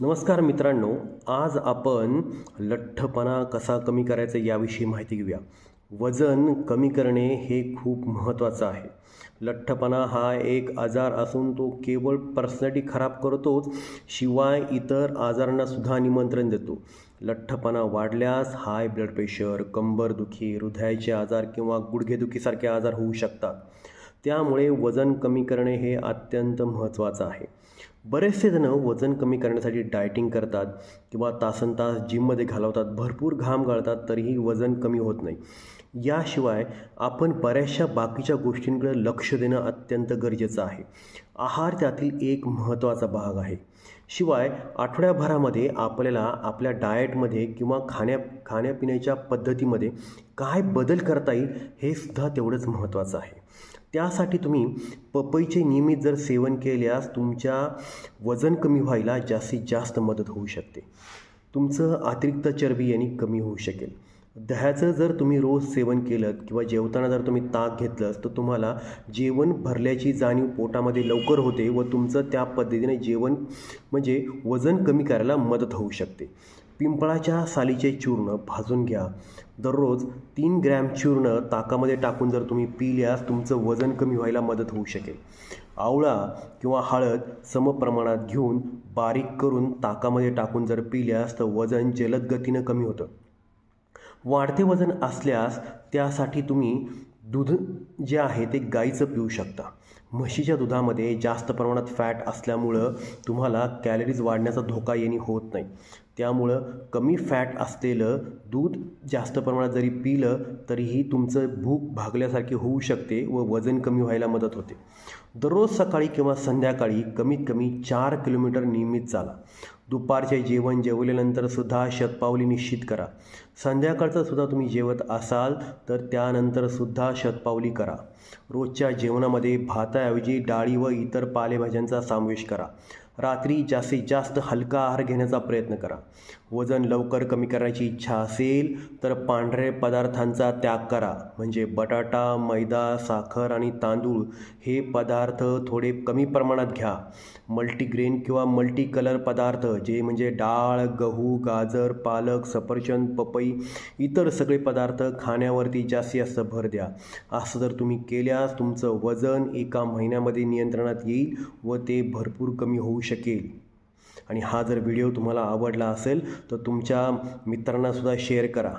नमस्कार मित्रांनो आज आपण लठ्ठपणा कसा कमी करायचा याविषयी माहिती घेऊया. वजन कमी करणे हे खूप महत्त्वाचं आहे. लठ्ठपणा हा एक आजार असून तो केवळ पर्सनॅलिटी खराब करतोच शिवाय इतर आजारांनासुद्धा निमंत्रण देतो. लठ्ठपणा वाढल्यास हाय ब्लड प्रेशर कंबरदुखी हृदयाचे आजार किंवा गुडघेदुखीसारखे आजार होऊ शकतात. त्यामुळे वजन कमी करणे हे अत्यंत महत्त्वाचं आहे. बरेचसे जण वजन कमी करण्यासाठी डायटिंग करतात किंवा तासन तास जिममध्ये घालवतात भरपूर घाम गाळतात तरीही वजन कमी होत नाही. याशिवाय आपण बऱ्याचशा बाकीच्या गोष्टींकडे लक्ष देणं अत्यंत गरजेचं आहे. आहार त्यातील एक महत्त्वाचा भाग आहे. शिवाय आठवड्याभरामध्ये आपल्याला आपल्या डाएटमध्ये किंवा खाण्या खाण्यापिण्याच्या पद्धतीमध्ये काय बदल करता येईल हे सुद्धा तेवढंच महत्त्वाचं आहे. त्यासाठी तुम्ही पपईचे नियमित जर सेवन केल्यास तुमच्या वजन कमी व्हायला जास्तीत जास्त मदत होऊ शकते. तुमचं अतिरिक्त चरबी यांनी कमी होऊ शकेल. दह्याचं जर तुम्ही रोज सेवन केलं किंवा जेवताना जर तुम्ही ताक घेतलंस तर तुम्हाला जेवण भरल्याची जाणीव पोटामध्ये लवकर होते व तुमचं त्या पद्धतीने जेवण म्हणजे वजन कमी करायला मदत होऊ शकते. पिंपळाच्या सालीचे चूर्ण भाजून घ्या. दररोज तीन ग्रॅम चूर्ण ताकामध्ये टाकून जर तुम्ही पिल्यास तुमचं वजन कमी व्हायला मदत होऊ शकेल. आवळा किंवा हळद समप्रमाणात घेऊन बारीक करून ताकामध्ये टाकून जर पिल्यास तर वजन जलद गतीनं कमी होतं. वाढते वजन असल्यास त्यासाठी तुम्ही दूध जे आहे ते गाईचं पिऊ शकता. म्हशीच्या दुधामध्ये जास्त प्रमाणात फॅट असल्यामुळं तुम्हाला कॅलरीज वाढण्याचा धोका येणे होत नाही. त्यामुळं कमी फॅट असलेलं दूध जास्त प्रमाणात जरी पिलं तरीही तुमचं भूक भागल्यासारखी होऊ शकते व वजन कमी व्हायला मदत होते. दररोज सकाळी किंवा संध्याकाळी कमीत कमी चार किलोमीटर नियमित चाला. दुपारचे जेवण जेवल्यानंतर सुद्धा शतपावली निश्चित करा. संध्याकाळचं सुद्धा तुम्ही जेवत असाल तर त्यानंतर सुद्धा शतपावली करा. रोजच्या जेवणामध्ये भाताऐवजी डाळी व इतर पालेभाज्यांचा समावेश करा. रात्री जास्तीत जास्त हलका आहार घेण्याचा प्रयत्न करा. वजन लवकर कमी करण्याची इच्छा असेल तर पांढरे पदार्थांचा त्याग करा. म्हणजे बटाटा मैदा साखर आणि तांदूळ हे पदार्थ थोडे कमी प्रमाणात घ्या. मल्टीग्रेन किंवा मल्टी कलर पदार्थ जे म्हणजे डाळ गहू गाजर पालक सफरचंद पपई इतर सगळे पदार्थ खाण्यावरती जास्तीत जास्त भर द्या. असं जर तुम्ही केल्यास तुमचं वजन एका महिन्यामध्ये नियंत्रणात येईल व ते भरपूर कमी होऊ शकेल. आणि हा जर व्हिडिओ तुम्हाला आवडला असेल तर तुमच्या मित्रांनासुद्धा शेअर करा.